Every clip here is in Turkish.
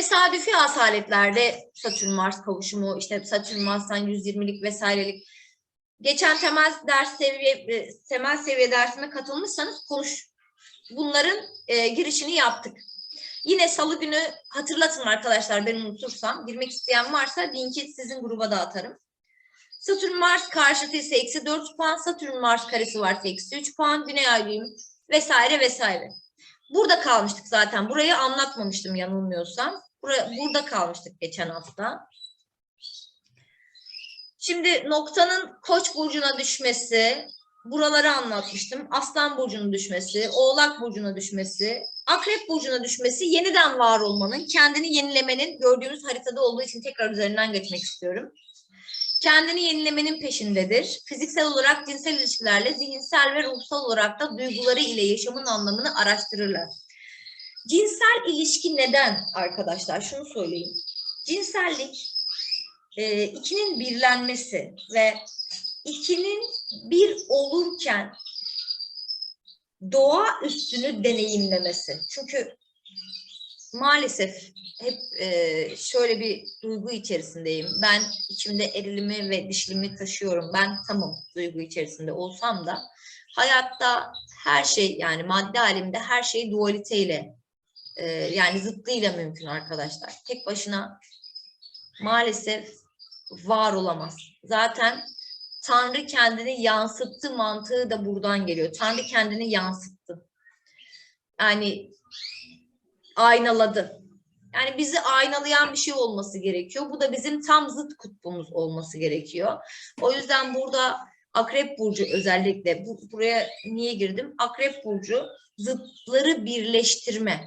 Tesadüfi asaletlerde Satürn Mars kavuşumu, işte Satürn Mars'tan 120'lik vesairelik. Geçen temel ders seviye e, temel seviye dersine katılmışsanız konuş. Bunların e, girişini yaptık. Yine salı günü hatırlatın arkadaşlar ben unutursam. Girmek isteyen varsa linki sizin gruba da atarım. Satürn Mars karşıtı ise eksi 4 puan, Satürn Mars karesi varsa eksi 3 puan, Güney Ay düğümü vesaire vesaire. Burada kalmıştık zaten. Burayı anlatmamıştım yanılmıyorsam. Buraya, burada kalmıştık geçen hafta. Şimdi noktanın Koç burcuna düşmesi, buraları anlatmıştım. Aslan burcuna düşmesi, Oğlak burcuna düşmesi, Akrep burcuna düşmesi yeniden var olmanın, kendini yenilemenin gördüğümüz haritada olduğu için tekrar üzerinden geçmek istiyorum. Kendini yenilemenin peşindedir. Fiziksel olarak cinsel ilişkilerle zihinsel ve ruhsal olarak da duyguları ile yaşamın anlamını araştırırlar. Cinsel ilişki neden arkadaşlar? Şunu söyleyeyim. Cinsellik e, ikinin birlenmesi ve ikinin bir olurken doğa üstünü deneyimlemesi. Çünkü maalesef hep e, şöyle bir duygu içerisindeyim. Ben içimde erilimi ve dişlimi taşıyorum. Ben tamam duygu içerisinde olsam da hayatta her şey yani madde aleminde her şey dualiteyle e, yani zıttıyla mümkün arkadaşlar. Tek başına maalesef var olamaz. Zaten Tanrı kendini yansıttı mantığı da buradan geliyor. Tanrı kendini yansıttı. Yani aynaladı. Yani bizi aynalayan bir şey olması gerekiyor. Bu da bizim tam zıt kutbumuz olması gerekiyor. O yüzden burada Akrep Burcu özellikle bu, buraya niye girdim? Akrep Burcu zıtları birleştirme,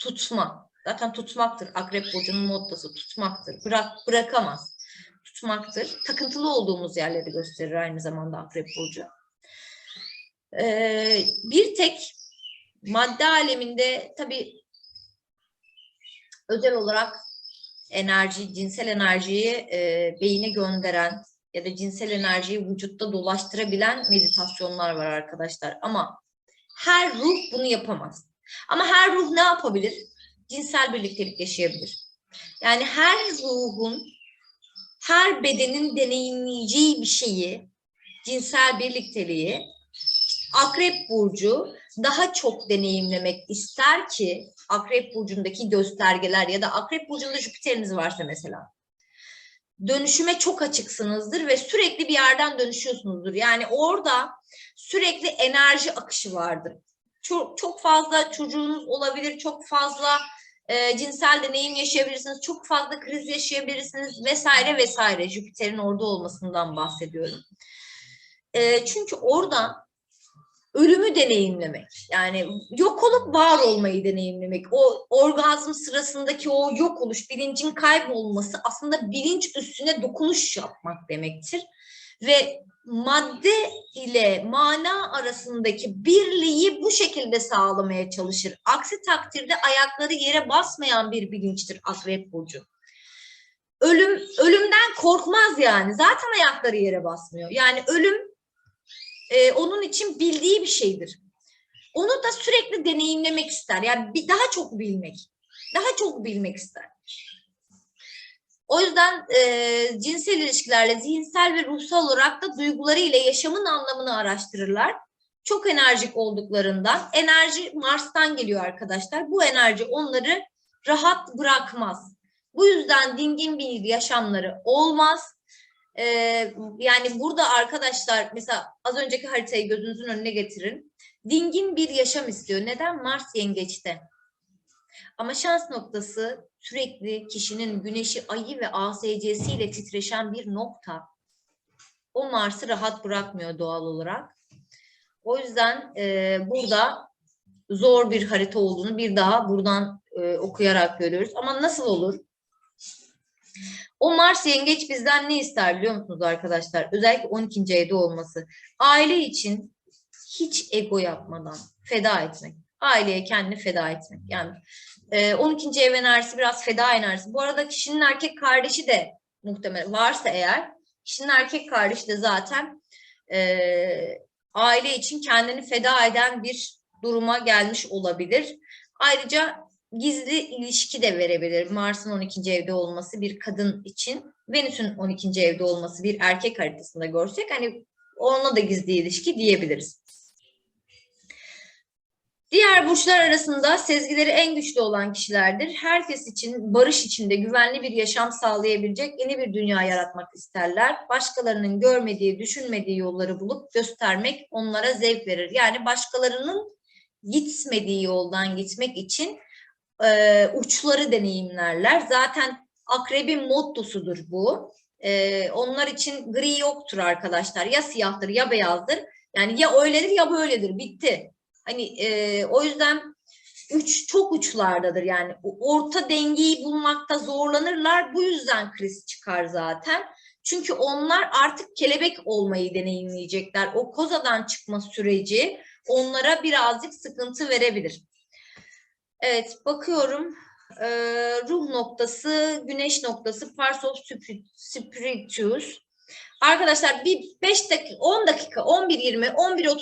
tutma. Zaten tutmaktır. Akrep Burcu'nun moddası tutmaktır. Bırak, bırakamaz. Tutmaktır. Takıntılı olduğumuz yerleri gösterir aynı zamanda Akrep Burcu. Ee, bir tek madde aleminde tabii özel olarak enerji, cinsel enerjiyi e, beyine gönderen ya da cinsel enerjiyi vücutta dolaştırabilen meditasyonlar var arkadaşlar. Ama her ruh bunu yapamaz. Ama her ruh ne yapabilir? Cinsel birliktelik yaşayabilir. Yani her ruhun, her bedenin deneyimleyeceği bir şeyi, cinsel birlikteliği Akrep Burcu daha çok deneyimlemek ister ki Akrep Burcu'ndaki göstergeler ya da Akrep Burcu'nda Jüpiter'iniz varsa mesela dönüşüme çok açıksınızdır ve sürekli bir yerden dönüşüyorsunuzdur. Yani orada sürekli enerji akışı vardır. Çok, çok fazla çocuğunuz olabilir, çok fazla e, cinsel deneyim yaşayabilirsiniz, çok fazla kriz yaşayabilirsiniz vesaire vesaire. Jüpiter'in orada olmasından bahsediyorum. E, çünkü orada ölümü deneyimlemek. Yani yok olup var olmayı deneyimlemek. O orgazm sırasındaki o yok oluş, bilincin kaybolması aslında bilinç üstüne dokunuş yapmak demektir. Ve madde ile mana arasındaki birliği bu şekilde sağlamaya çalışır. Aksi takdirde ayakları yere basmayan bir bilinçtir Akrep Burcu. Ölüm, ölümden korkmaz yani. Zaten ayakları yere basmıyor. Yani ölüm e, onun için bildiği bir şeydir. Onu da sürekli deneyimlemek ister. Yani bir daha çok bilmek. Daha çok bilmek ister. O yüzden e, cinsel ilişkilerle zihinsel ve ruhsal olarak da duyguları ile yaşamın anlamını araştırırlar. Çok enerjik olduklarından, enerji Mars'tan geliyor arkadaşlar. Bu enerji onları rahat bırakmaz. Bu yüzden dingin bir yaşamları olmaz. Ee, yani burada arkadaşlar mesela az önceki haritayı gözünüzün önüne getirin. Dingin bir yaşam istiyor. Neden? Mars yengeçte. Ama şans noktası sürekli kişinin güneşi, ayı ve ASC'si ile titreşen bir nokta. O Mars'ı rahat bırakmıyor doğal olarak. O yüzden e, burada zor bir harita olduğunu bir daha buradan e, okuyarak görüyoruz. Ama nasıl olur? O Mars yengeç bizden ne ister biliyor musunuz arkadaşlar? Özellikle 12. evde olması. Aile için hiç ego yapmadan feda etmek. Aileye kendini feda etmek. Yani e, 12. ev enerjisi biraz feda enerjisi. Bu arada kişinin erkek kardeşi de muhtemelen varsa eğer kişinin erkek kardeşi de zaten e, aile için kendini feda eden bir duruma gelmiş olabilir. Ayrıca gizli ilişki de verebilir. Mars'ın 12. evde olması bir kadın için, Venüs'ün 12. evde olması bir erkek haritasında görsek hani onunla da gizli ilişki diyebiliriz. Diğer burçlar arasında sezgileri en güçlü olan kişilerdir. Herkes için barış içinde güvenli bir yaşam sağlayabilecek yeni bir dünya yaratmak isterler. Başkalarının görmediği, düşünmediği yolları bulup göstermek onlara zevk verir. Yani başkalarının gitmediği yoldan gitmek için e, uçları deneyimlerler. Zaten akrebin mottosudur bu. E, onlar için gri yoktur arkadaşlar. Ya siyahtır ya beyazdır. Yani ya öyledir ya böyledir. Bitti. Hani e, o yüzden üç çok uçlardadır yani orta dengeyi bulmakta zorlanırlar. Bu yüzden kriz çıkar zaten. Çünkü onlar artık kelebek olmayı deneyimleyecekler. O kozadan çıkma süreci onlara birazcık sıkıntı verebilir. Evet bakıyorum. Ee, ruh noktası, güneş noktası, Pars of Spiri- Spiritus. Arkadaşlar bir 5 dakika, 10 dakika, 11.20, 11.30